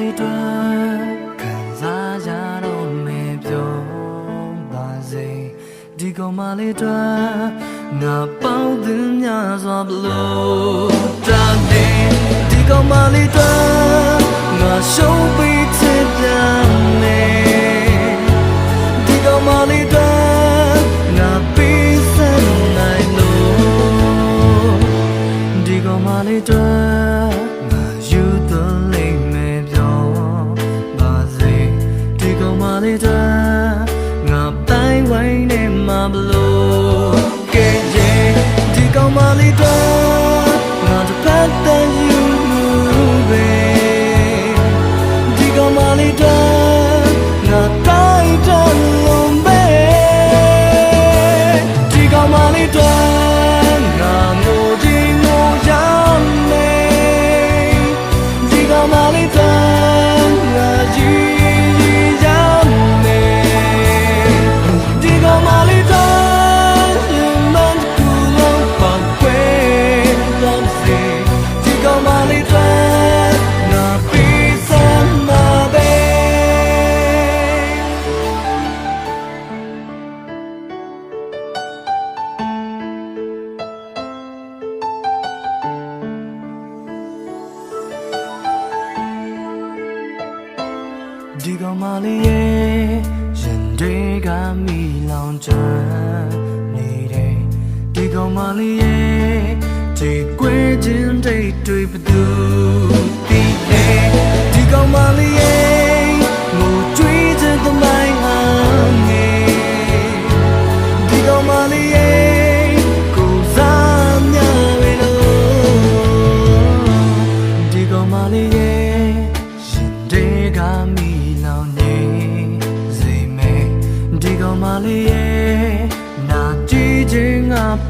လေးတွင်ခံစားရတော့မေပြောပါစေဒီကောင်မလေးတွင်ငါပေါင်းသင်းများစွာဘလို့တန်နေဒီကောင်မလေးတွင်ငါရှုံးပြီးချစ်ပြန်နေဒီကောင်မလေးတွင်ငါပြီးစံနိုင်လို့ဒီကောင်မလေးတွင် ဘလို့ကဲရဲ့ဒီကောင်မလေးတွေ့ ဒီကောင်မလေးရဲ့ရင်တွေကမိလောင်ကျွမ်းနေတယ်ဒီကောင်မလေးရဲ့ဒီကွေးခြင်းတိတ်တွေဘသူဒီလေဒီကောင်မလေးရဲ့ငိုကြွေးတဲ့သမိုင်းဟာငယ်ဒီကောင်မလေးရဲ့ကိုစားများပဲလို့ဒီကောင်မလေးရဲ့ရှင်တွေကမိ လောင်နေစေမယ်ဒီကောင်မလေးရဲ့နာကြည့်ခြင်းငါပေါ်